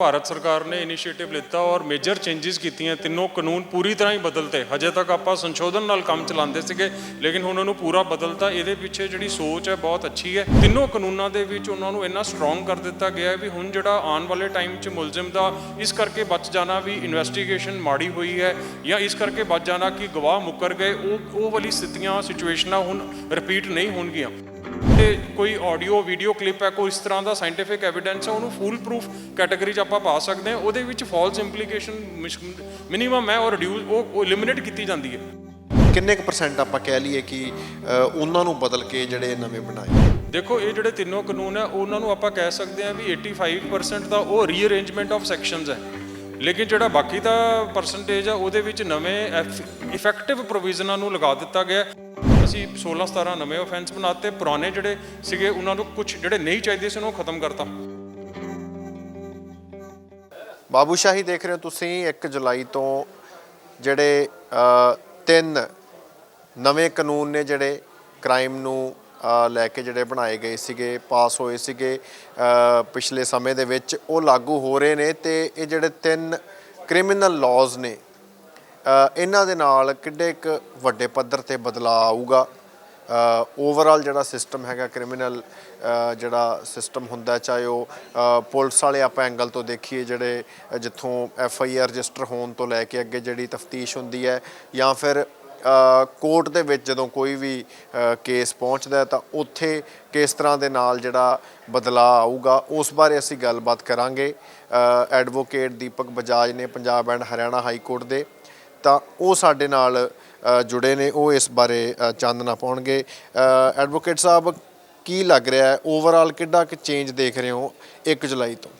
ਭਾਰਤ ਸਰਕਾਰ ਨੇ ਇਨੀਸ਼ੀਏਟਿਵ ਲਿੱਤਾ ਔਰ ਮੇਜਰ ਚੇਂਜਸ ਕੀਤੀਆਂ, ਤਿੰਨੋਂ ਕਾਨੂੰਨ ਪੂਰੀ ਤਰ੍ਹਾਂ ਹੀ ਬਦਲਤੇ। ਹਜੇ ਤੱਕ ਆਪਾਂ ਸੰਸ਼ੋਧਨ ਨਾਲ ਕੰਮ ਚਲਾਉਂਦੇ ਸੀਗੇ, ਲੇਕਿਨ ਹੁਣ ਉਹਨੂੰ ਪੂਰਾ ਬਦਲਤਾ, ਇਹਦੇ ਪਿੱਛੇ ਜਿਹੜੀ ਸੋਚ ਹੈ ਬਹੁਤ ਅੱਛੀ ਹੈ। ਤਿੰਨੋਂ ਕਾਨੂੰਨਾਂ ਦੇ ਵਿੱਚ ਉਹਨਾਂ ਨੂੰ ਇੰਨਾ ਸਟਰੋਂਗ ਕਰ ਦਿੱਤਾ ਗਿਆ ਹੈ ਵੀ ਹੁਣ ਜਿਹੜਾ ਆਉਣ ਵਾਲੇ ਟਾਈਮ 'ਚ ਮੁਲਜ਼ਮ ਦਾ, ਇਸ ਕਰਕੇ ਬਚ ਜਾਣਾ ਵੀ ਇਨਵੈਸਟੀਗੇਸ਼ਨ ਮਾੜੀ ਹੋਈ ਹੈ, ਜਾਂ ਇਸ ਕਰਕੇ ਬਚ ਜਾਣਾ ਕਿ ਗਵਾਹ ਮੁੱਕਰ ਗਏ, ਉਹ ਉਹ ਵਾਲੀ ਸਥਿਤੀਆਂ ਸਿਚੁਏਸ਼ਨਾਂ ਹੁਣ ਰਿਪੀਟ ਨਹੀਂ ਹੋਣਗੀਆਂ। ਤੇ ਕੋਈ ਆਡੀਓ ਵੀਡੀਓ ਕਲਿੱਪ ਹੈ ਕੋਈ ਇਸ ਤਰ੍ਹਾਂ ਦਾ ਸਾਇੰਟੀਫਿਕ ਐਵੀਡੈਂਸ ਹੈ ਉਹਨੂੰ ਫੂਲ ਪ੍ਰੂਫ ਕੈਟਾਗਰੀ 'ਚ ਆਪਾਂ ਪਾ ਸਕਦੇ ਹਾਂ। ਉਹਦੇ ਵਿੱਚ ਫਾਲਸ ਇੰਪਲੀਕੇਸ਼ਨ ਮਿਨੀਮਮ ਹੈ ਔਰ ਰਿਡਿਊਸ ਉਹ ਐਲੀਮੀਨੇਟ ਕੀਤੀ ਜਾਂਦੀ ਹੈ। ਕਿੰਨੇ ਕੁ ਪਰਸੈਂਟ ਆਪਾਂ ਕਹਿ ਲਈਏ ਕਿ ਉਹਨਾਂ ਨੂੰ ਬਦਲ ਕੇ ਜਿਹੜੇ ਨਵੇਂ ਬਣਾਏ? ਦੇਖੋ ਇਹ ਜਿਹੜੇ ਤਿੰਨੋਂ ਕਾਨੂੰਨ ਹੈ ਉਹਨਾਂ ਨੂੰ ਆਪਾਂ ਕਹਿ ਸਕਦੇ ਹਾਂ ਵੀ 85% ਦਾ ਉਹ ਰੀਅਰੇਂਜਮੈਂਟ ਆਫ ਸੈਕਸ਼ਨਸ ਹੈ। ਲੇਕਿਨ ਜਿਹੜਾ ਬਾਕੀ ਦਾ ਪਰਸੈਂਟੇਜ ਹੈ ਉਹਦੇ ਵਿੱਚ ਨਵੇਂ ਇਫੈਕਟਿਵ ਪ੍ਰੋਵੀਜ਼ਨਾਂ ਨੂੰ ਲਗਾ ਦਿੱਤਾ ਗਿਆ ਹੈ। ਅਸੀਂ 16 17 ਨਵੇਂ ਆਫੈਂਸ ਬਣਾਤੇ, ਪੁਰਾਣੇ ਜਿਹੜੇ ਸੀਗੇ, ਉਹਨਾਂ ਨੂੰ ਕੁਝ ਜਿਹੜੇ ਨਹੀਂ ਚਾਹੀਦੇ ਸੀ, ਉਹਨੂੰ ਖਤਮ ਕਰਤਾ। ਬਾਬੂਸ਼ਾਹੀ ਦੇਖ ਰਹੇ ਹੋ ਤੁਸੀਂ 1 ਜੁਲਾਈ ਤੋਂ ਜਿਹੜੇ ਤਿੰਨ ਨਵੇਂ ਕਾਨੂੰਨ ਨੇ ਜਿਹੜੇ ਕ੍ਰਾਈਮ ਨੂੰ ਲੈ ਕੇ ਜਿਹੜੇ ਬਣਾਏ ਗਏ ਸੀਗੇ ਪਾਸ ਹੋਏ ਸੀਗੇ ਪਿਛਲੇ ਸਮੇਂ ਦੇ ਵਿੱਚ, ਉਹ ਲਾਗੂ ਹੋ ਰਹੇ ਨੇ ਤੇ ਇਹ ਜਿਹੜੇ ਤਿੰਨ ਕ੍ਰਿਮੀਨਲ ਲਾਜ਼ ਨੇ ਇਹਨਾਂ ਦੇ ਨਾਲ ਕਿੱਡੇ ਇੱਕ ਵੱਡੇ ਪੱਧਰ ਤੇ ਬਦਲਾਅ ਆਊਗਾ। ਓਵਰਆਲ ਜਿਹੜਾ ਸਿਸਟਮ ਹੈਗਾ ਕ੍ਰਿਮੀਨਲ ਜਿਹੜਾ ਸਿਸਟਮ ਹੁੰਦਾ ਚਾਹੇ ਉਹ ਪੁਲਿਸ ਵਾਲੇ ਆਪਾਂ ਐਂਗਲ ਤੋਂ ਦੇਖੀਏ ਜਿਹੜੇ ਜਿੱਥੋਂ ਐਫ ਆਈ ਆਰ ਰਜਿਸਟਰ ਹੋਣ ਤੋਂ ਲੈ ਕੇ ਅੱਗੇ ਜਿਹੜੀ ਤਫਤੀਸ਼ ਹੁੰਦੀ ਹੈ ਜਾਂ ਫਿਰ ਕੋਰਟ ਦੇ ਵਿੱਚ ਜਦੋਂ ਕੋਈ ਵੀ ਕੇਸ ਪਹੁੰਚਦਾ ਤਾਂ ਉੱਥੇ ਕਿਸ ਤਰ੍ਹਾਂ ਦੇ ਨਾਲ ਜਿਹੜਾ ਬਦਲਾਅ ਆਊਗਾ, ਉਸ ਬਾਰੇ ਅਸੀਂ ਗੱਲਬਾਤ ਕਰਾਂਗੇ। ਐਡਵੋਕੇਟ ਦੀਪਕ ਬਜਾਜ ਨੇ Punjab and Haryana high court ਦੇ ਤਾਂ ਉਹ ਸਾਡੇ ਨਾਲ ਜੁੜੇ ਨੇ ਉਹ ਇਸ ਬਾਰੇ ਅ, ਚਾਨਣਾ ਪਾਉਣਗੇ। ਐਡਵੋਕੇਟ ਸਾਹਿਬ ਕੀ ਲੱਗ ਰਿਹਾ ਹੈ? ਓਵਰਆਲ ਕਿੱਡਾ ਕਿ ਚੇਂਜ ਦੇਖ ਰਹੇ ਹੋ 1 ਜੁਲਾਈ ਤੋਂ?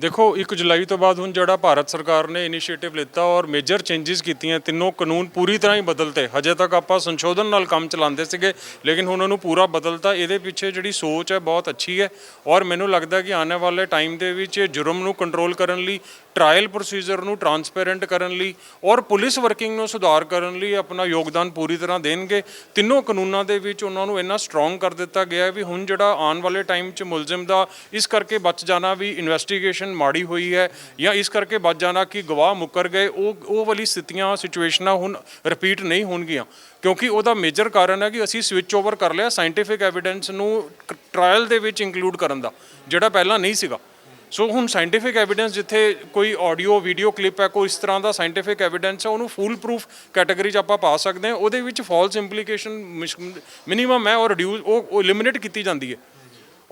ਦੇਖੋ 1 ਜੁਲਾਈ ਤੋਂ ਬਾਅਦ ਹੁਣ ਜਿਹੜਾ ਭਾਰਤ ਸਰਕਾਰ ਨੇ ਇਨੀਸ਼ੀਏਟਿਵ ਲਿੱਤਾ ਔਰ ਮੇਜਰ ਚੇਂਜਸ ਕੀਤੀਆਂ, ਤਿੰਨੋਂ ਕਾਨੂੰਨ ਪੂਰੀ ਤਰ੍ਹਾਂ ਹੀ ਬਦਲਤੇ। ਹਜੇ ਤੱਕ ਆਪਾਂ ਸੰਸ਼ੋਧਨ ਨਾਲ ਕੰਮ ਚਲਾਉਂਦੇ ਸੀਗੇ, ਲੇਕਿਨ ਹੁਣ ਉਹਨੂੰ ਪੂਰਾ ਬਦਲਤਾ, ਇਹਦੇ ਪਿੱਛੇ ਜਿਹੜੀ ਸੋਚ ਹੈ ਬਹੁਤ ਅੱਛੀ ਹੈ। ਔਰ ਮੈਨੂੰ ਲੱਗਦਾ ਕਿ ਆਉਣ ਵਾਲੇ ਟਾਈਮ ਦੇ ਵਿੱਚ ਜੁਰਮ ਨੂੰ ਕੰਟਰੋਲ ਕਰਨ ਲਈ ਟ੍ਰਾਇਲ ਪ੍ਰੋਸੀਜਰ ਨੂੰ ਟਰਾਂਸਪੇਰੈਂਟ ਕਰਨ ਲਈ ਔਰ ਪੁਲਿਸ ਵਰਕਿੰਗ ਨੂੰ ਸੁਧਾਰ ਕਰਨ ਲਈ ਆਪਣਾ ਯੋਗਦਾਨ ਪੂਰੀ ਤਰ੍ਹਾਂ ਦੇਣਗੇ। ਤਿੰਨੋਂ ਕਾਨੂੰਨਾਂ ਦੇ ਵਿੱਚ ਉਹਨਾਂ ਨੂੰ ਇੰਨਾ ਸਟਰੋਂਗ ਕਰ ਦਿੱਤਾ ਗਿਆ ਹੈ ਵੀ ਹੁਣ ਜਿਹੜਾ ਆਉਣ ਵਾਲੇ ਟਾਈਮ 'ਚ ਮੁਲਜ਼ਮ ਦਾ, ਇਸ ਕਰਕੇ ਬਚ ਜਾਣਾ ਵੀ ਇਨਵੈਸਟੀਗੇਸ਼ਨ ਮਾੜੀ ਹੋਈ ਹੈ ਜਾਂ ਇਸ ਕਰਕੇ ਬਚ ਜਾਣਾ ਕਿ ਗਵਾਹ ਮੁੱਕਰ ਗਏ, ਉਹ ਉਹ ਵਾਲੀ ਸਥਿਤੀਆਂ ਸਿਚੁਏਸ਼ਨਾਂ ਹੁਣ ਰਿਪੀਟ ਨਹੀਂ ਹੋਣਗੀਆਂ। ਕਿਉਂਕਿ ਉਹਦਾ ਮੇਜਰ ਕਾਰਨ ਹੈ ਕਿ ਅਸੀਂ ਸਵਿਚ ਓਵਰ ਕਰ ਲਿਆ ਸਾਇੰਟੀਫਿਕ ਐਵੀਡੈਂਸ ਨੂੰ ਟ੍ਰਾਇਲ ਦੇ ਵਿੱਚ ਇੰਕਲੂਡ ਕਰਨ ਦਾ, ਜਿਹੜਾ ਪਹਿਲਾਂ ਨਹੀਂ ਸੀਗਾ। ਸੋ ਹੁਣ ਸਾਇੰਟੀਫਿਕ ਐਵੀਡੈਂਸ ਜਿੱਥੇ ਕੋਈ ਆਡੀਓ ਵੀਡੀਓ ਕਲਿੱਪ ਹੈ, ਕੋਈ ਇਸ ਤਰ੍ਹਾਂ ਦਾ ਸਾਇੰਟੀਫਿਕ ਐਵੀਡੈਂਸ ਹੈ, ਉਹਨੂੰ ਫੂਲ ਪ੍ਰੂਫ ਕੈਟਾਗਰੀ 'ਚ ਆਪਾਂ ਪਾ ਸਕਦੇ ਹਾਂ। ਉਹਦੇ ਵਿੱਚ ਫਾਲਸ ਇੰਪਲੀਕੇਸ਼ਨ ਮਿਨੀਮਮ ਹੈ ਔਰ ਰਿਡਿਊਸ ਉਹ ਐਲੀਮੀਨੇਟ ਕੀਤੀ ਜਾਂਦੀ ਹੈ।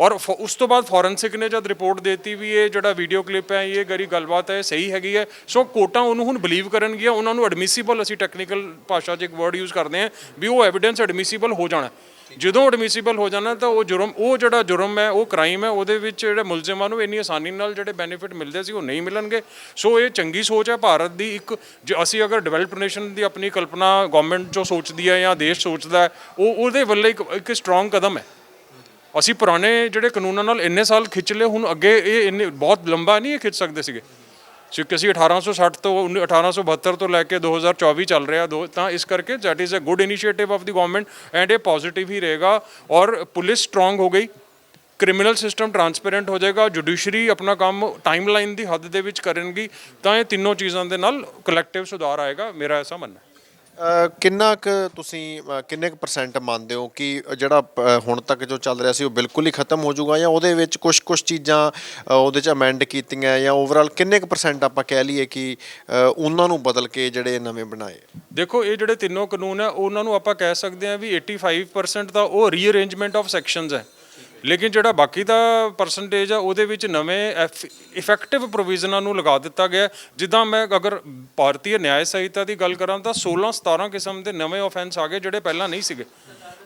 ਔਰ ਫ- ਉਸ ਤੋਂ ਬਾਅਦ ਫੋਰੈਂਸਿਕ ਨੇ ਜਦ ਰਿਪੋਰਟ ਦੇਤੀ ਵੀ ਇਹ ਜਿਹੜਾ ਵੀਡੀਓ ਕਲਿੱਪ ਹੈ, ਇਹ ਗਰੀ ਗੱਲਬਾਤ ਹੈ ਸਹੀ ਹੈਗੀ ਹੈ। ਸੋ ਕੋਰਟਾਂ ਉਹਨੂੰ ਹੁਣ ਬਲੀਵ ਕਰਨਗੀਆਂ, ਉਹਨਾਂ ਨੂੰ ਐਡਮਿਸੀਬਲ ਅਸੀਂ ਟੈਕਨੀਕਲ ਭਾਸ਼ਾ 'ਚ ਇੱਕ ਵਰਡ ਯੂਜ਼ ਕਰਦੇ ਹਾਂ ਵੀ ਉਹ ਐਵੀਡੈਂਸ ਐਡਮਿਸੀਬਲ ਹੋ ਜਾਣਾ। ਜਦੋਂ ਐਡਮਿਸੀਬਲ ਹੋ ਜਾਣਾ ਤਾਂ ਉਹ ਜੁਰਮ ਉਹ ਜਿਹੜਾ ਜੁਰਮ ਹੈ, ਉਹ ਕ੍ਰਾਈਮ ਹੈ, ਉਹਦੇ ਵਿੱਚ ਜਿਹੜੇ ਮੁਲਜ਼ਮਾਂ ਨੂੰ ਇੰਨੀ ਆਸਾਨੀ ਨਾਲ ਜਿਹੜੇ ਬੈਨੀਫਿਟ ਮਿਲਦੇ ਸੀ ਉਹ ਨਹੀਂ ਮਿਲਣਗੇ। ਸੋ ਇਹ ਚੰਗੀ ਸੋਚ ਹੈ, ਭਾਰਤ ਦੀ ਇੱਕ ਜੇ ਅਸੀਂ ਅਗਰ ਡਿਵੈਲਪ ਨੇਸ਼ਨ ਦੀ ਆਪਣੀ ਕਲਪਨਾ ਗਵਰਨਮੈਂਟ ਜੋ ਸੋਚਦੀ ਹੈ ਜਾਂ ਦੇਸ਼ ਸੋਚਦਾ ਉਹ ਉਹਦੇ ਵੱਲੇ ਇੱਕ ਇੱਕ ਸਟਰੋਂਗ ਕਦਮ ਹੈ। ਅਸੀਂ ਪੁਰਾਣੇ ਜਿਹੜੇ ਕਾਨੂੰਨਾਂ ਨਾਲ ਇੰਨੇ ਸਾਲ ਖਿੱਚ ਲਏ, ਹੁਣ ਅੱਗੇ ਇਹ ਇੰਨੇ ਬਹੁਤ ਲੰਬਾ ਨਹੀਂ ਇਹ ਖਿੱਚ ਸਕਦੇ ਸੀਗੇ। ਸੋ ਕਿ ਅਸੀਂ 1860 ਤੋਂ 19 1872 ਤੋਂ ਲੈ ਕੇ 2024 ਚੱਲ ਰਿਹਾ, ਦੋ, ਤਾਂ ਇਸ ਕਰਕੇ that is a good initiative of the government and ਇਹ ਪੋਜ਼ਿਟਿਵ ਹੀ ਰਹੇਗਾ ਔਰ ਪੁਲਿਸ ਸਟਰੋਂਗ ਹੋ ਗਈ। ਕ੍ਰਿਮੀਨਲ ਸਿਸਟਮ ਟਰਾਂਸਪੇਰੈਂਟ ਹੋ ਜਾਏਗਾ ਜੁਡੀਸ਼ਰੀ ਆਪਣਾ ਕੰਮ ਟਾਈਮਲਾਈਨ ਦੀ ਹੱਦ ਦੇ ਵਿੱਚ ਕਰਨਗੀ, ਤਾਂ ਇਹ ਤਿੰਨੋਂ ਚੀਜ਼ਾਂ ਦੇ ਨਾਲ ਕਲੈਕਟਿਵ ਸੁਧਾਰ ਆਏਗਾ, ਮੇਰਾ ਐਸਾ ਮੰਨਣਾ ਕਿੰਨਾ ਕੁ ਤੁਸੀਂ ਅ, ਕਿੰਨੇ ਕੁ ਪਰਸੈਂਟ ਮੰਨਦੇ ਹੋ ਕਿ ਜਿਹੜਾ ਅ, ਹੁਣ ਤੱਕ ਜੋ ਚੱਲ ਰਿਹਾ ਸੀ ਉਹ ਬਿਲਕੁਲ ਹੀ ਖਤਮ ਹੋ ਜਾਊਗਾ ਜਾਂ ਉਹਦੇ ਵਿੱਚ ਕੁਝ ਕੁਝ ਚੀਜ਼ਾਂ ਅ, ਉਹਦੇ ਚ ਅਮੈਂਡ ਕੀਤੀਆਂ ਜਾਂ ਓਵਰਆਲ ਕਿੰਨੇ ਕੁ ਪਰਸੈਂਟ ਆਪਾਂ ਕਹਿ ਲਈਏ ਕਿ ਅ, ਉਹਨਾਂ ਨੂੰ ਬਦਲ ਕੇ ਜਿਹੜੇ ਨਵੇਂ ਬਣਾਏ? ਦੇਖੋ ਇਹ ਜਿਹੜੇ ਤਿੰਨੋਂ ਕਾਨੂੰਨ ਹੈ ਉਹਨਾਂ ਨੂੰ ਆਪਾਂ ਕਹਿ ਸਕਦੇ ਹਾਂ ਵੀ 85% ਦਾ ਉਹ ਰੀਅਰੇਂਜਮੈਂਟ ਆਫ ਸੈਕਸ਼ਨਸ ਹੈ। ਲੇਕਿਨ ਜਿਹੜਾ ਬਾਕੀ ਦਾ ਪਰਸੈਂਟੇਜ ਆ, ਉਹਦੇ ਵਿੱਚ ਨਵੇਂ ਇਫੈਕਟਿਵ ਪ੍ਰੋਵੀਜ਼ਨਾਂ ਨੂੰ ਲਗਾ ਦਿੱਤਾ ਗਿਆ ਜਿੱਦਾਂ ਮੈਂ ਅਗਰ ਭਾਰਤੀ ਨਿਆਂ ਸੰਹਿਤਾ ਦੀ ਗੱਲ ਕਰਾਂ ਤਾਂ 16 17 ਕਿਸਮ ਦੇ ਨਵੇਂ ਆਫੈਂਸ ਆ ਗਏ ਜਿਹੜੇ ਪਹਿਲਾਂ ਨਹੀਂ ਸੀਗੇ।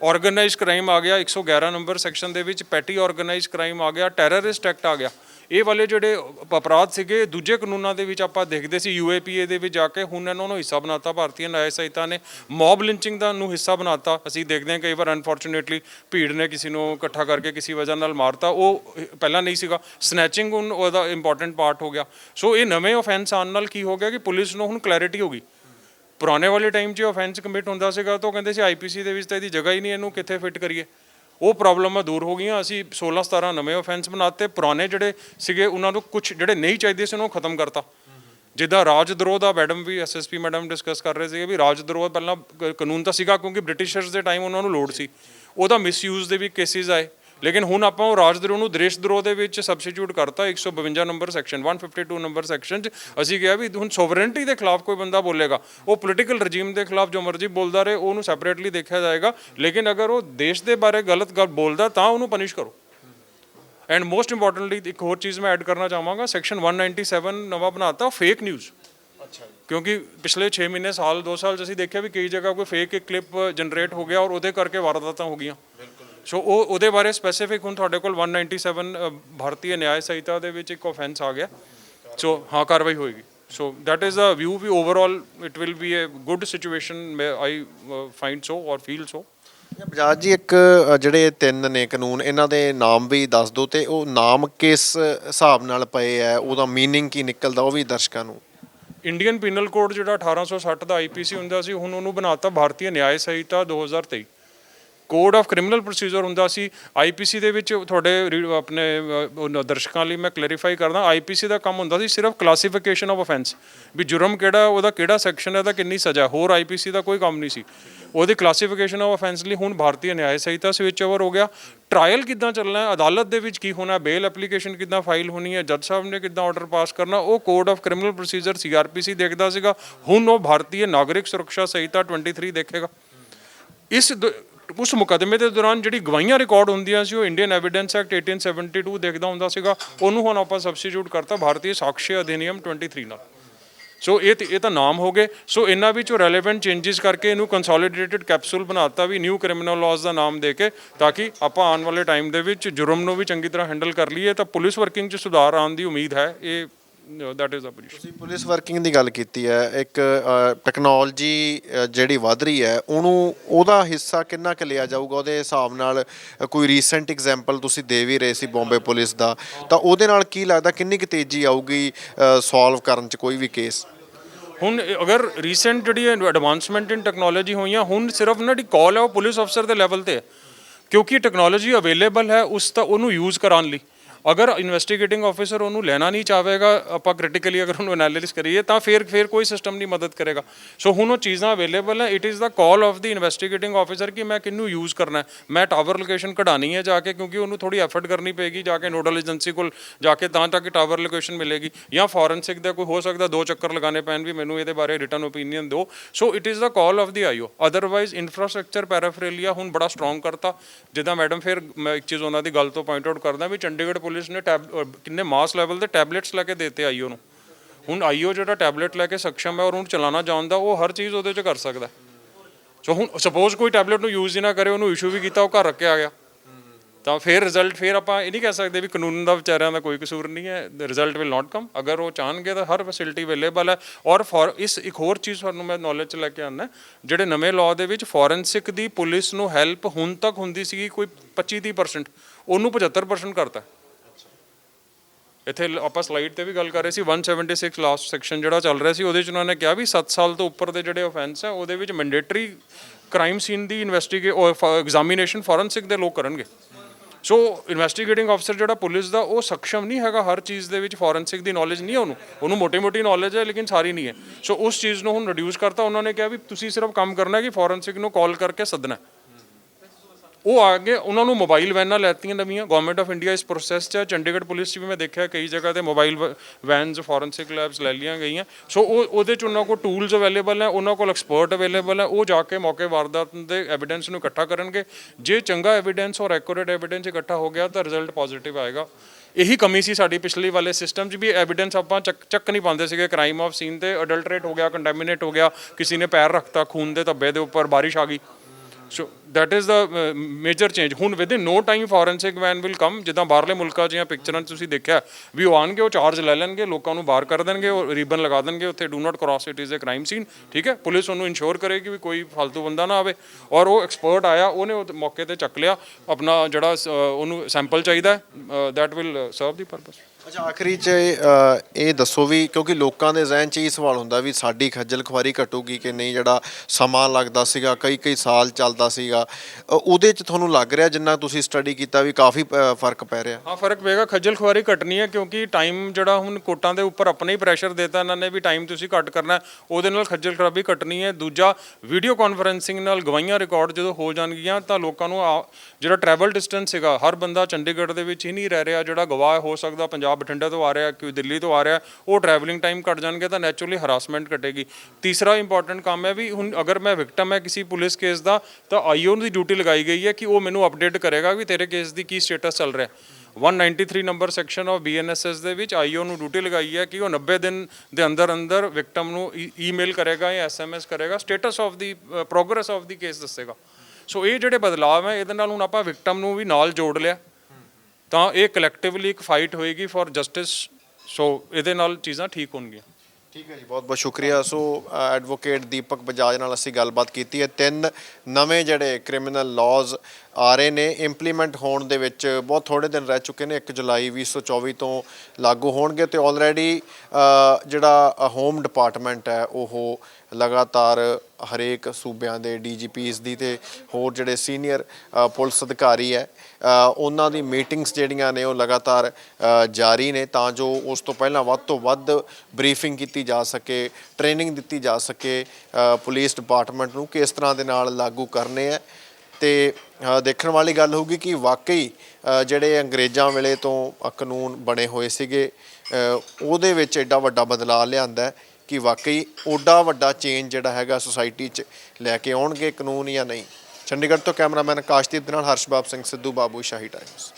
ਆਰਗੇਨਾਈਜ਼ਡ ਕ੍ਰਾਈਮ ਆ ਗਿਆ 111 ਨੰਬਰ ਸੈਕਸ਼ਨ ਦੇ ਵਿੱਚ ਪੈਟੀ ਆਰਗੇਨਾਈਜ਼ਡ ਕ੍ਰਾਈਮ ਆ ਗਿਆ ਟੈਰਰਿਸਟ ਐਕਟ ਆ ਗਿਆ। ਇਹ ਵਾਲੇ ਜਿਹੜੇ ਅਪਰਾਧ ਸੀਗੇ, ਦੂਜੇ ਕਾਨੂੰਨਾਂ ਦੇ ਵਿੱਚ ਆਪਾਂ ਦੇਖਦੇ ਸੀ ਯੂਏਪੀਏ ਦੇ ਵਿੱਚ ਜਾ ਕੇ, ਹੁਣ ਇਹਨਾਂ ਨੂੰ ਹਿੱਸਾ ਬਣਾਤਾ ਭਾਰਤੀ ਨਿਆਂ ਸੰਹਿਤਾ ਨੇ। ਮੌਬ ਲਿੰਚਿੰਗ ਦਾ ਨੂੰ ਹਿੱਸਾ ਬਣਾਤਾ। ਅਸੀਂ ਦੇਖਦੇ ਹਾਂ ਕਈ ਵਾਰ ਅਨਫੋਰਚੂਨੇਟਲੀ ਭੀੜ ਨੇ ਕਿਸੇ ਨੂੰ ਇਕੱਠਾ ਕਰਕੇ ਕਿਸੇ ਵਜ੍ਹਾ ਨਾਲ ਮਾਰਤਾ। ਉਹ ਪਹਿਲਾਂ ਨਹੀਂ ਸੀਗਾ। ਸਨੈਚਿੰਗ ਹੁਣ ਉਹਦਾ ਇੰਪੋਰਟੈਂਟ ਪਾਰਟ ਹੋ ਗਿਆ। ਸੋ ਇਹ ਨਵੇਂ ਆਫੈਂਸ ਆਉਣ ਨਾਲ ਕੀ ਹੋ ਗਿਆ ਕਿ ਪੁਲਿਸ ਨੂੰ ਹੁਣ ਕਲੈਰਿਟੀ ਹੋ ਗਈ। ਪੁਰਾਣੇ ਵਾਲੇ ਟਾਈਮ 'ਚ ਆਫੈਂਸ ਕਮਿਟ ਹੁੰਦਾ ਸੀਗਾ, ਤਾਂ ਉਹ ਕਹਿੰਦੇ ਸੀ ਆਈਪੀਸੀ ਦੇ ਵਿੱਚ ਤਾਂ ਇਹਦੀ ਜਗ੍ਹਾ ਹੀ ਨਹੀਂ, ਇਹਨੂੰ ਕਿੱਥੇ ਫਿੱਟ ਕਰੀਏ? ਉਹ ਪ੍ਰੋਬਲਮਾਂ ਦੂਰ ਹੋ ਗਈਆਂ, ਅਸੀਂ 16 17 ਨਵੇਂ ਆਫੈਂਸ ਬਣਾਤੇ, ਪੁਰਾਣੇ ਜਿਹੜੇ ਸੀਗੇ, ਉਹਨਾਂ ਨੂੰ ਕੁਝ ਜਿਹੜੇ ਨਹੀਂ ਚਾਹੀਦੇ ਸੀ, ਉਹਨਾਂ ਨੂੰ ਖਤਮ ਕਰਤਾ। ਜਿੱਦਾਂ ਰਾਜਦਰੋਹ ਦਾ ਮੈਡਮ ਵੀ ਐਸਐਸਪੀ ਮੈਡਮ ਡਿਸਕਸ ਕਰ ਰਹੇ ਸੀਗੇ ਵੀ ਰਾਜਦਰੋਹ ਪਹਿਲਾਂ ਕ- ਕਾਨੂੰਨ ਤਾਂ ਸੀਗਾ, ਕਿਉਂਕਿ ਬ੍ਰਿਟਿਸ਼ਰਸ ਦੇ ਟਾਈਮ ਉਹਨਾਂ ਨੂੰ ਲੋੜ ਸੀ। ਉਹਦਾ ਮਿਸਯੂਜ਼ ਦੇ ਵੀ ਕੇਸਿਸ ਆਏ। ਲੇਕਿਨ ਹੁਣ ਆਪਾਂ ਉਹ ਰਾਜਦਰੋਹ ਨੂੰ ਦੇਸ਼ਦਰੋਹ ਦੇ ਵਿੱਚ ਸਬਸਟੀਟਿਊਟ ਕਰਤਾ 152 ਨੰਬਰ ਸੈਕਸ਼ਨ 152 ਨੰਬਰ ਸੈਕਸ਼ਨ 'ਚ। ਅਸੀਂ ਕਿਹਾ ਵੀ ਹੁਣ ਸੋਵਰੇਨਟੀ ਦੇ ਖਿਲਾਫ ਕੋਈ ਬੰਦਾ ਬੋਲੇਗਾ। ਉਹ ਪੋਲੀਟੀਕਲ ਰਜੀਮ ਦੇ ਖਿਲਾਫ ਜੋ ਮਰਜ਼ੀ ਬੋਲਦਾ ਰਹੇ ਉਹਨੂੰ ਸੈਪਰੇਟਲੀ ਦੇਖਿਆ ਜਾਏਗਾ। ਲੇਕਿਨ ਅਗਰ ਉਹ ਦੇਸ਼ ਦੇ ਬਾਰੇ ਗਲਤ ਗੱਲ ਬੋਲਦਾ ਤਾਂ ਉਹਨੂੰ ਪਨਿਸ਼ ਕਰੋ। ਐਂਡ ਮੋਸਟ ਇੰਪੋਰਟੈਂਟਲੀ ਇੱਕ ਹੋਰ ਚੀਜ਼ ਮੈਂ ਐਡ ਕਰਨਾ ਚਾਹਾਂਗਾ। ਸੈਕਸ਼ਨ 197 ਨਵਾਂ ਬਣਾਤਾ ਫੇਕ ਨਿਊਜ਼ ਅੱਛਾ ਕਿਉਂਕਿ ਪਿਛਲੇ 6 ਮਹੀਨੇ ਸਾਲ 2 ਸਾਲ 'ਚ ਅਸੀਂ ਦੇਖਿਆ ਵੀ ਕਈ ਜਗ੍ਹਾ ਕੋਈ ਫੇਕ ਇੱਕ ਕਲਿੱਪ ਜਨਰੇਟ ਹੋ ਗਿਆ ਔਰ ਉਹਦੇ ਕਰਕੇ ਵਾਰਦਾਤਾਂ ਹੋ ਗਈਆਂ। ਸੋ ਉਹ ਉਹਦੇ ਬਾਰੇ ਸਪੈਸੀਫਿਕ ਹੁਣ ਤੁਹਾਡੇ ਕੋਲ 197 ਅ, ਭਾਰਤੀ ਨਿਆਂ ਸੰਹਿਤਾ ਦੇ ਵਿੱਚ ਇੱਕ ਆਫੈਂਸ ਆ ਗਿਆ ਸੋ ਹਾਂ ਕਾਰਵਾਈ ਹੋਏਗੀ so that is the view we overall it will be a good situation I uh, find so or feel so Bajaj ji ਇੱਕ ਅ, ਜਿਹੜੇ ਤਿੰਨ ਨੇ ਕਾਨੂੰਨ ਇਹਨਾਂ ਦੇ ਨਾਮ ਵੀ ਦੱਸ ਦਿਓ ਤੇ ਉਹ ਨਾਮ ਕਿਸ ਹਿਸਾਬ ਨਾਲ ਪਏ ਹੈ ਉਹਦਾ मीनिंग ਕੀ ਨਿਕਲਦਾ ਉਹ ਵੀ ਦਰਸ਼ਕਾਂ ਨੂੰ ਇੰਡੀਅਨ ਪੀਨਲ ਕੋਡ ਜਿਹੜਾ 1860 ਦਾ ਆਈਪੀਸੀ ਹੁੰਦਾ ਸੀ ਹੁਣ ਉਹਨੂੰ ਬਣਾਤਾ Bharatiya Nyaya Sanhita 2023 code of criminal procedure ਹੁੰਦਾ ਸੀ। ਆਈਪੀਸੀ ਦੇ ਵਿੱਚ ਤੁਹਾਡੇ ਰੀ- ਆਪਣੇ ਅ, ਦਰਸ਼ਕਾਂ ਲਈ ਮੈਂ ਕਲੈਰੀਫਾਈ ਕਰਦਾ ਆਈਪੀਸੀ ਦਾ ਕੰਮ ਹੁੰਦਾ ਸੀ ਸਿਰਫ ਕਲਾਸੀਫਿਕੇਸ਼ਨ ਆਫ ਅਫੈਂਸ ਵੀ ਜੁਰਮ ਕਿਹੜਾ ਉਹਦਾ ਕਿਹੜਾ ਸੈਕਸ਼ਨ ਹੈ ਦਾ ਕਿੰਨੀ ਸਜ਼ਾ। ਹੋਰ ਆਈਪੀਸੀ ਦਾ ਕੋਈ ਕੰਮ ਨਹੀਂ ਸੀ। ਉਹਦੀ ਕਲਾਸੀਫਿਕੇਸ਼ਨ ਆਫ ਅਫੈਂਸ ਲਈ ਹੁਣ ਭਾਰਤੀ ਨਿਆਂ ਸੰਹਿਤਾ ਸਵਿਚ ਓਵਰ ਹੋ ਗਿਆ। ਟ੍ਰਾਇਲ ਕਿੱਦਾਂ ਚੱਲਣਾ ਹੈ ਅਦਾਲਤ ਦੇ ਵਿੱਚ ਕੀ ਹੋਣਾ ਬੇਲ ਐਪਲੀਕੇਸ਼ਨ ਕਿੱਦਾਂ ਫਾਈਲ ਹੋਣੀ ਹੈ ਜੱਜ ਸਾਹਿਬ ਨੇ ਕਿੱਦਾਂ ਆਰਡਰ ਪਾਸ ਕਰਨਾ ਉਹ code of criminal procedure CrPC ਦੇਖਦਾ ਸੀਗਾ। ਹੁਣ ਉਹ ਭਾਰਤੀ ਨਾਗਰਿਕ ਸੁਰੱਖਿਆ ਸੰਹਿਤਾ 23 ਦੇਖੇਗਾ। ਇਸ ਦ- ਉਸ ਮੁਕਦਮੇ ਦੇ ਦੌਰਾਨ ਜਿਹੜੀ ਗਵਾਹੀਆਂ ਰਿਕਾਰਡ ਹੁੰਦੀਆਂ ਸੀ, ਉਹ ਇੰਡੀਅਨ ਐਵੀਡੈਂਸ ਐਕਟ 1872 ਦੇਖਦਾ ਹੁੰਦਾ ਸੀਗਾ। ਉਹਨੂੰ ਹੁਣ ਆਪਾਂ ਸਬਸਟੀਟਿਊਟ ਕਰਤਾ ਭਾਰਤੀ ਸਾਕਸ਼ੀ ਅਧਿਨਿਯਮ 23 ਨਾਲ। ਸੋ ਇਹ ਤੇ- ਇਹ ਤਾਂ ਨਾਮ ਹੋ ਗਏ। ਸੋ ਇਹਨਾਂ ਵਿੱਚੋਂ ਰੈਲੇਵੈਂਟ ਚੇਂਜਸ ਕਰਕੇ ਇਹਨੂੰ ਕੰਸੋਲੀਡੇਟਿਡ ਕੈਪਸੂਲ ਬਣਾਤਾ ਵੀ ਨਿਊ ਕ੍ਰਿਮੀਨਲ ਲਾਜ਼ ਦਾ ਨਾਮ ਦੇ ਕੇ, ਤਾਂ ਕਿ ਆਪਾਂ ਆਉਣ ਵਾਲੇ ਟਾਈਮ ਦੇ ਵਿੱਚ ਜੁਰਮ ਨੂੰ ਵੀ ਚੰਗੀ ਤਰ੍ਹਾਂ ਹੈਂਡਲ ਕਰ ਲਈਏ, ਤਾਂ ਪੁਲਿਸ ਵਰਕਿੰਗ 'ਚ ਸੁਧਾਰ ਆਉਣ ਦੀ ਉਮੀਦ ਹੈ। ਇਹ ਦੈਟ ਇਜ਼ ਦਾ ਪੋਜੀਸ਼ਨ ਤੁਸੀਂ ਪੁਲਿਸ ਵਰਕਿੰਗ ਦੀ ਗੱਲ ਕੀਤੀ ਹੈ ਇੱਕ ਟੈਕਨੋਲੋਜੀ ਜਿਹੜੀ ਵਧ ਰਹੀ ਹੈ ਉਹਨੂੰ ਉਹਦਾ ਹਿੱਸਾ ਕਿੰਨਾ ਕੁ ਲਿਆ ਜਾਊਗਾ? ਉਹਦੇ ਹਿਸਾਬ ਨਾਲ ਅ, ਕੋਈ ਰੀਸੈਂਟ ਐਗਜ਼ਾਮਪਲ ਤੁਸੀਂ ਦੇ ਵੀ ਰਹੇ ਸੀ ਬੰਬੇ ਪੁਲਿਸ ਦਾ। ਤਾਂ ਉਹਦੇ ਨਾਲ ਕੀ ਲੱਗਦਾ ਕਿੰਨੀ ਕੁ ਤੇਜ਼ੀ ਆਊਗੀ ਸੋਲਵ ਕਰਨ ਚ ਕੋਈ ਵੀ ਕੇਸ ਹੁਣ ਅਗਰ ਰੀਸੈਂਟ ਜਿਹੜੀ ਐਡਵਾਂਸਮੈਂਟ ਇਨ ਟੈਕਨੋਲੋਜੀ ਹੋਈਆਂ ਹੁਣ ਸਿਰਫ ਨਾ ਜਿਹੜੀ ਕਾਲ ਹੈ ਉਹ ਪੁਲਿਸ ਅਫਸਰ ਦੇ ਲੈਵਲ ਤੇ ਹੈ। ਕਿਉਂਕਿ ਟੈਕਨੋਲੋਜੀ ਅਵੇਲੇਬਲ ਹੈ ਉਸ ਤਾਂ ਉਹਨੂੰ ਯੂਜ਼ ਕਰਾਉਣ ਲਈ। ਅਗਰ ਇਨਵੈਸਟੀਗੇਟਿੰਗ ਆਫੀਸਰ ਉਹਨੂੰ ਲੈਣਾ ਨਹੀਂ ਚਾਹੇਗਾ ਆਪਾਂ ਕ੍ਰਿਟੀਕਲੀ ਅਗਰ ਉਹਨੂੰ ਐਨਾਲਿਸਿਸ ਕਰੀਏ, ਤਾਂ ਫਿਰ ਫਿਰ ਕੋਈ ਸਿਸਟਮ ਨਹੀਂ ਮਦਦ ਕਰੇਗਾ। ਸੋ ਹੁਣ ਉਹ ਚੀਜ਼ਾਂ ਅਵੇਲੇਬਲ ਹੈ it is the call of the investigating officer ਕਿ ਮੈਂ ਕਿਹਨੂੰ ਯੂਜ਼ ਕਰਨਾ ਹੈ। ਮੈਂ ਟਾਵਰ ਲੋਕੇਸ਼ਨ ਕਢਾਣੀ ਹੈ ਜਾ ਕੇ, ਕਿਉਂਕਿ ਉਹਨੂੰ ਥੋੜੀ ਐਫਰਟ ਕਰਨੀ ਪਏਗੀ ਜਾ ਕੇ ਨੋਡਲ ਏਜੰਸੀ ਕੋਲ ਜਾ ਕੇ, ਤਾਂ ਤੱਕ ਟਾਵਰ ਲੋਕੇਸ਼ਨ ਮਿਲੇਗੀ। ਜਾਂ ਫੋਰੈਂਸਿਕ ਦਾ ਕੋਈ ਹੋ ਸਕਦਾ, ਦੋ ਚੱਕਰ ਲਗਾਣੇ ਪੈਣ ਵੀ ਮੈਨੂੰ ਇਹਦੇ ਬਾਰੇ ਰਿਟਰਨ ਓਪੀਨੀਅਨ ਦਿਓ। So it is the call of the IO otherwise infrastructure paraphernalia ਹੁਣ ਬੜਾ ਸਟਰੋਂਗ ਕਰਤਾ। ਜਿੱਦਾਂ ਮੈਡਮ ਫਿਰ ਮੈਂ ਇੱਕ ਚੀਜ਼ ਉਹਨਾਂ ਦੀ ਗੱਲ ਤੋਂ ਪੁਆਇੰਟ ਆਊਟ ਕਰਦਾ ਵੀ ਚੰਡੀਗੜ੍ਹ ਪੁਲਿਸ ਨੇ ਟੈਬ ਕਿੰਨੇ ਮਾਸ ਲੈਵਲ ਦੇ ਟੈਬਲੇਟਸ ਲੈ ਕੇ ਦਿੱਤੇ ਆਈਓ ਨੂੰ। ਹੁਣ ਆਈਓ ਜਿਹੜਾ ਟੈਬਲੇਟ ਲੈ ਕੇ ਸક્ષਮ ਹੈ ਔਰ ਉਹਨੂੰ ਚਲਾਉਣਾ ਜਾਣਦਾ, ਉਹ ਹਰ ਚੀਜ਼ ਉਹਦੇ 'ਚ ਕਰ ਸਕਦਾ। ਸੋ ਹੁਣ ਸਪੋਜ਼ ਕੋਈ ਟੈਬਲੇਟ ਨੂੰ ਯੂਜ਼ ਹੀ ਨਾ ਕਰੇ, ਉਹਨੂੰ ਇਸ਼ੂ ਵੀ ਕੀਤਾ, ਉਹ ਘਰ ਰੱਖਿਆ ਆ ਗਿਆ। ਤਾਂ ਫਿਰ ਰਿਜ਼ਲਟ ਫਿਰ ਆਪਾਂ ਇਹ ਨਹੀਂ ਕਹਿ ਸਕਦੇ ਵੀ ਕਾਨੂੰਨ ਦਾ ਵਿਚਾਰਿਆਂ ਦਾ ਕੋਈ ਕਸੂਰ ਨਹੀਂ ਹੈ ਰਿਜ਼ਲਟ ਵਿਲ ਨਾਟ ਕਮ ਅਗਰ ਉਹ ਚਾਹਣਗੇ ਤਾਂ ਹਰ ਫੈਸਿਲਿਟੀ ਅਵੇਲੇਬਲ ਹੈ। ਔਰ ਫੋਰ ਇਸ ਇੱਕ ਹੋਰ ਚੀਜ਼ ਤੁਹਾਨੂੰ ਮੈਂ ਨੌਲੇਜ ਚ ਲੈ ਕੇ ਆਉਣਾ ਜਿਹੜੇ ਨਵੇਂ ਲਾਅ ਦੇ ਵਿੱਚ ਫੋਰੈਂਸਿਕ ਦੀ ਪੁਲਿਸ ਨੂੰ ਹੈਲਪ ਹੁਣ ਤੱਕ ਹੁੰਦੀ ਸੀਗੀ ਕੋਈ 25-30% ਉਹਨੂੰ 75% ਕਰਤਾ। ਇੱਥੇ ਆਪਾਂ ਸਲਾਈਡ ਤੇ ਵੀ ਗੱਲ ਕਰ ਰਹੇ ਸੀ 176 ਲਾਸਟ ਸੈਕਸ਼ਨ ਜਿਹੜਾ ਚੱਲ ਰਿਹਾ ਸੀ, ਉਹਦੇ ਚ ਉਹਨਾਂ ਨੇ ਕਿਹਾ ਵੀ 7 ਸਾਲ ਤੋਂ ਉੱਪਰ ਦੇ ਜਿਹੜੇ ਆਫੈਂਸ ਹੈ ਉਹਦੇ ਵਿੱਚ ਮੈਂਡੇਟਰੀ ਕ੍ਰਾਈਮ ਸੀਨ ਦੀ ਇਨਵੈਸਟੀਗੇ ਐਗਜ਼ਾਮੀਨੇਸ਼ਨ ਫੋਰੈਂਸਿਕ ਦੇ ਲੋਕ ਕਰਨਗੇ। ਸੋ ਇਨਵੈਸਟੀਗੇਟਿੰਗ ਅਫਸਰ ਜਿਹੜਾ ਪੁਲਿਸ ਦਾ, ਉਹ ਸક્ષਮ ਨਹੀਂ ਹੈਗਾ ਹਰ ਚੀਜ਼ ਦੇ ਵਿੱਚ ਫੋਰੈਂਸਿਕ ਦੀ ਨੌਲੇਜ ਨਹੀਂ ਹੈ ਉਹਨੂੰ। ਉਹਨੂੰ ਮੋਟੀ-ਮੋਟੀ ਨੌਲੇਜ ਹੈ, ਲੇਕਿਨ ਸਾਰੀ ਨਹੀਂ ਹੈ। ਸੋ ਉਸ ਚੀਜ਼ ਨੂੰ ਹੁਣ ਰਿਡਿਊਸ ਕਰਤਾ, ਉਹਨਾਂ ਨੇ ਕਿਹਾ ਵੀ ਤੁਸੀਂ ਸਿਰਫ ਕੰਮ ਕਰਨਾ ਕਿ ਫੋਰੈਂਸਿਕ ਨੂੰ ਕਾਲ ਕਰਕੇ ਸੱਦਣਾ ਉਹ ਆ ਗਏ ਉਹਨਾਂ ਨੂੰ ਮੋਬਾਈਲ ਵੈਨਾਂ ਲੈਤੀਆਂ ਨਵੀਆਂ। ਗਵਰਨਮੈਂਟ ਆਫ ਇੰਡੀਆ ਇਸ ਪ੍ਰੋਸੈਸ 'ਚ ਚੰਡੀਗੜ੍ਹ ਪੁਲਿਸ 'ਚ ਵੀ ਮੈਂ ਦੇਖਿਆ ਕਈ ਜਗ੍ਹਾ ਤੇ ਮੋਬਾਈਲ ਵੈਨਸ ਫੋਰੈਂਸਿਕ ਲੈਬਸ ਲੈ ਲਈਆਂ ਗਈਆਂ। ਸੋ ਉਹ, ਉਹਦੇ 'ਚ ਉਹਨਾਂ ਕੋਲ ਟੂਲਸ ਅਵੇਲੇਬਲ ਹੈ, ਉਹਨਾਂ ਕੋਲ ਐਕਸਪਰਟ ਅਵੇਲੇਬਲ ਹੈ। ਉਹ ਜਾ ਕੇ ਮੌਕੇ ਵਾਰਦਾਤ ਦੇ ਐਵੀਡੈਂਸ ਨੂੰ ਇਕੱਠਾ ਕਰਨਗੇ। ਜੇ ਚੰਗਾ ਐਵੀਡੈਂਸ ਔਰ ਐਕੂਰੇਟ ਐਵੀਡੈਂਸ ਇਕੱਠਾ ਹੋ ਗਿਆ, ਤਾਂ ਰਿਜ਼ਲਟ ਪੋਜ਼ਿਟਿਵ ਆਏਗਾ। ਇਹੀ ਕਮੀ ਸੀ ਸਾਡੀ ਪਿਛਲੀ ਵਾਲੇ ਸਿਸਟਮ 'ਚ ਵੀ। ਐਵੀਡੈਂਸ ਆਪਾਂ ਚੱਕ ਚੱਕ ਨਹੀਂ ਪਾਉਂਦੇ ਸੀਗੇ। ਕ੍ਰਾਈਮ ਆਫ ਸੀਨ ਤੇ ਅਡਲਟਰੇਟ ਹੋ ਗਿਆ ਕੰਟੈਮੀਨੇਟ ਹੋ ਗਿਆ। ਕਿਸੇ ਨੇ ਪੈਰ ਰੱਖਤਾ, ਖੂਨ ਦੇ ਧੱਬੇ ਦੇ ਉੱਪਰ ਬਾਰਿਸ਼ ਆ ਗਈ। So that is the major change ਹੁਣ within no time forensic van will come ਜਿੱਦਾਂ ਬਾਹਰਲੇ ਮੁਲਕਾਂ 'ਚ ਜਾਂ ਪਿਕਚਰਾਂ 'ਚ ਤੁਸੀਂ ਦੇਖਿਆ ਵੀ ਉਹ ਆਣਗੇ ਉਹ ਚਾਰਜ ਲੈ ਲੈਣਗੇ ਲੋਕਾਂ ਨੂੰ ਬਾਹਰ ਕਰ ਦੇਣਗੇ ਉਹ ਰਿਬਨ ਲਗਾ ਦੇਣਗੇ ਉੱਥੇ do not cross it is a crime scene ਠੀਕ ਹੈ ਪੁਲਿਸ ਉਹਨੂੰ ਇਨਸ਼ੋਰ ਕਰੇਗੀ ਵੀ ਕੋਈ ਫालतू ਬੰਦਾ ਨਾ ਆਵੇ ਔਰ ਉਹ ਐਕਸਪਰਟ ਆਇਆ ਉਹਨੇ ਉਹ ਮੌਕੇ ਤੇ ਚੱਕ ਲਿਆ ਆਪਣਾ ਜਿਹੜਾ ਸ- ਉਹਨੂੰ ਸੈਂਪਲ ਚਾਹੀਦਾ that will serve the purpose ਅੱਛਾ ਆਖਰੀ ਚ ਅ, ਇਹ ਦੱਸੋ ਵੀ ਕਿਉਂਕਿ ਲੋਕਾਂ ਦੇ ਜ਼ਿਹਨ 'ਚ ਇਹ ਸਵਾਲ ਹੁੰਦਾ ਵੀ ਸਾਡੀ ਖੱਜਲ ਖੁਆਰੀ ਘਟੂਗੀ ਕਿ ਨਹੀਂ? ਜਿਹੜਾ ਸਮਾਂ ਲੱਗਦਾ ਸੀਗਾ ਕਈ ਕਈ ਸਾਲ ਚੱਲਦਾ ਸੀਗਾ। ਅ, ਉਹਦੇ 'ਚ ਤੁਹਾਨੂੰ ਲੱਗ ਰਿਹਾ ਜਿੰਨਾ ਤੁਸੀਂ ਸਟੱਡੀ ਕੀਤਾ ਵੀ ਕਾਫੀ ਅ, ਫ਼ਰਕ ਪੈ ਰਿਹਾ? ਹਾਂ ਫ਼ਰਕ ਪਏਗਾ। ਖੱਜਲ ਖੁਆਰੀ ਘਟਣੀ ਹੈ ਕਿਉਂਕਿ ਟਾਈਮ ਜਿਹੜਾ ਹੁਣ ਕੋਟਾਂ ਦੇ ਉੱਪਰ ਆਪਣਾ ਹੀ ਪ੍ਰੈਸ਼ਰ ਦੇਤਾ ਇਹਨਾਂ ਨੇ ਵੀ ਟਾਈਮ ਤੁਸੀਂ ਘੱਟ ਕਰਨਾ ਹੈ, ਉਹਦੇ ਨਾਲ ਖੱਜਲ ਖਰਾਬੀ ਘਟਣੀ ਹੈ। ਦੂਜਾ ਵੀਡੀਓ ਕਾਨਫਰੈਂਸਿੰਗ ਨਾਲ ਗਵਾਈਆਂ ਰਿਕਾਰਡ ਜਦੋਂ ਹੋ ਜਾਣਗੀਆਂ ਤਾਂ ਲੋਕਾਂ ਨੂੰ ਆ- ਜਿਹੜਾ ਟਰੈਵਲ ਡਿਸਟੈਂਸ ਸੀਗਾ ਹਰ ਬੰਦਾ ਚੰਡੀਗੜ੍ਹ ਦੇ ਵਿੱਚ ਹੀ ਨਹੀਂ ਰਹਿ ਰਿਹਾ ਜਿਹੜਾ ਗਵਾਹ ਹੋ ਸਕਦਾ ਪੰਜਾਬ ਬਠਿੰਡਾ ਤੋਂ ਆ ਰਿਹਾ, ਕੋਈ ਦਿੱਲੀ ਤੋਂ ਆ ਰਿਹਾ, ਉਹ ਟਰੈਵਲਿੰਗ ਟਾਈਮ ਘਟ ਜਾਣਗੇ ਤਾਂ ਨੈਚੁਰਲੀ ਹਰਾਸਮੈਂਟ ਘਟੇਗੀ। ਤੀਸਰਾ ਇੰਪੋਰਟੈਂਟ ਕੰਮ ਹੈ ਵੀ ਹੁਣ ਅਗਰ ਮੈਂ ਵਿਕਟਮ ਹੈ ਕਿਸੇ ਪੁਲਿਸ ਕੇਸ ਦਾ, ਤਾਂ ਆਈਓ ਦੀ ਡਿਊਟੀ ਲਗਾਈ ਗਈ ਹੈ ਕਿ ਉਹ ਮੈਨੂੰ ਅਪਡੇਟ ਕਰੇਗਾ ਵੀ ਤੇਰੇ ਕੇਸ ਦੀ ਕੀ ਸਟੇਟਸ ਚੱਲ ਰਿਹਾ। 193 ਨੰਬਰ ਸੈਕਸ਼ਨ ਆਫ ਬੀਐਨਐਸਐਸ ਦੇ ਵਿੱਚ ਆਈਓ ਨੂੰ ਡਿਊਟੀ ਲਗਾਈ ਹੈ ਕਿ ਉਹ 90 ਦਿਨ ਦੇ ਅੰਦਰ ਅੰਦਰ ਵਿਕਟਮ ਨੂੰ e- ਈਮੇਲ ਕਰੇਗਾ ਜਾਂ ਐਸਐਮਐਸ ਕਰੇਗਾ status of the progress of the case ਦੱਸੇਗਾ। ਸੋ ਇਹ ਜਿਹੜੇ ਬਦਲਾਅ ਹੈ, ਇਹਦੇ ਨਾਲ ਹੁਣ ਆਪਾਂ ਵਿਕਟਮ ਨੂੰ ਵੀ ਨਾਲ ਜੋੜ ਲਿਆ। ਤਾਂ ਇਹ ਕਲੈਕਟਿਵਲੀ ਇੱਕ ਫਾਈਟ ਹੋਏਗੀ ਫॉर ਜਸਟਿਸ ਸੋ ਇਹਦੇ ਨਾਲ ਚੀਜ਼ਾਂ ਠੀਕ ਹੋਣਗੀਆਂ। ਠੀਕ ਹੈ ਜੀ, ਬਹੁਤ ਬਹੁਤ ਸ਼ੁਕਰੀਆ। ਸੋ ਐਡਵੋਕੇਟ ਦੀਪਕ ਬਜਾਜ ਨਾਲ ਅਸੀਂ ਗੱਲਬਾਤ ਕੀਤੀ ਹੈ। ਤਿੰਨ ਨਵੇਂ ਜਿਹੜੇ ਕ੍ਰਿਮੀਨਲ ਲਾਜ਼ ਆ ਰਹੇ ਨੇ। ਇੰਪਲੀਮੈਂਟ ਹੋਣ ਦੇ ਵਿੱਚ ਬਹੁਤ ਥੋੜੇ ਦਿਨ ਰਹਿ ਚੁੱਕੇ ਨੇ। 1 ਜੁਲਾਈ 2024 ਤੋਂ ਲਾਗੂ ਹੋਣਗੇ ਤੇ ਆਲਰੇਡੀ ਜਿਹੜਾ ਹੋਮ ਡਿਪਾਰਟਮੈਂਟ ਹੈ, ਉਹ ਲਗਾਤਾਰ ਹਰੇਕ ਸੂਬਿਆਂ ਦੇ ਡੀਜੀਪੀਸ ਦੀ ਤੇ ਹੋਰ ਜਿਹੜੇ ਸੀਨੀਅਰ ਪੁਲਿਸ ਅਧਿਕਾਰੀ ਹੈ ਉਹਨਾਂ ਦੀ ਮੀਟਿੰਗਸ ਜਿਹੜੀਆਂ ਨੇ, ਉਹ ਲਗਾਤਾਰ ਜਾਰੀ ਨੇ ਤਾਂ ਜੋ ਉਸ ਤੋਂ ਪਹਿਲਾਂ ਵੱਧ ਤੋਂ ਵੱਧ ਬਰੀਫਿੰਗ ਕੀਤੀ ਜਾ ਸਕੇ ਟ੍ਰੇਨਿੰਗ ਦਿੱਤੀ ਜਾ ਸਕੇ ਪੁਲਿਸ ਡਿਪਾਰਟਮੈਂਟ ਨੂੰ ਕਿਸ ਤਰ੍ਹਾਂ ਦੇ ਨਾਲ ਲਾਗੂ ਕਰਨੇ ਹੈ। ਤੇ ਦੇਖਣ ਵਾਲੀ ਗੱਲ ਹੋਊਗੀ ਕਿ ਵਾਕਈ ਜਿਹੜੇ ਅੰਗਰੇਜ਼ਾਂ ਵੇਲੇ ਤੋਂ ਕਾਨੂੰਨ ਬਣੇ ਹੋਏ ਸੀਗੇ ਉਹਦੇ ਵਿੱਚ ਐਡਾ ਵੱਡਾ ਬਦਲਾਅ ਲਿਆਂਦਾ ਹੈ ਕਿ ਵਾਕਈ ਓਡਾ ਵੱਡਾ ਚੇਂਜ ਜਿਹੜਾ ਹੈਗਾ ਸੁਸਾਇਟੀ 'ਚ ਲੈ ਕੇ ਆਉਣਗੇ ਕਾਨੂੰਨ ਜਾਂ ਨਹੀਂ। ਚੰਡੀਗੜ੍ਹ ਤੋਂ ਕੈਮਰਾਮੈਨ ਕਾਸ਼ਦੀਪ ਦੇ ਨਾਲ ਹਰਸ਼ਬਾਬ ਸਿੰਘ ਸਿੱਧੂ, ਬਾਬੂ ਸ਼ਾਹੀ ਟਾਈਮਸ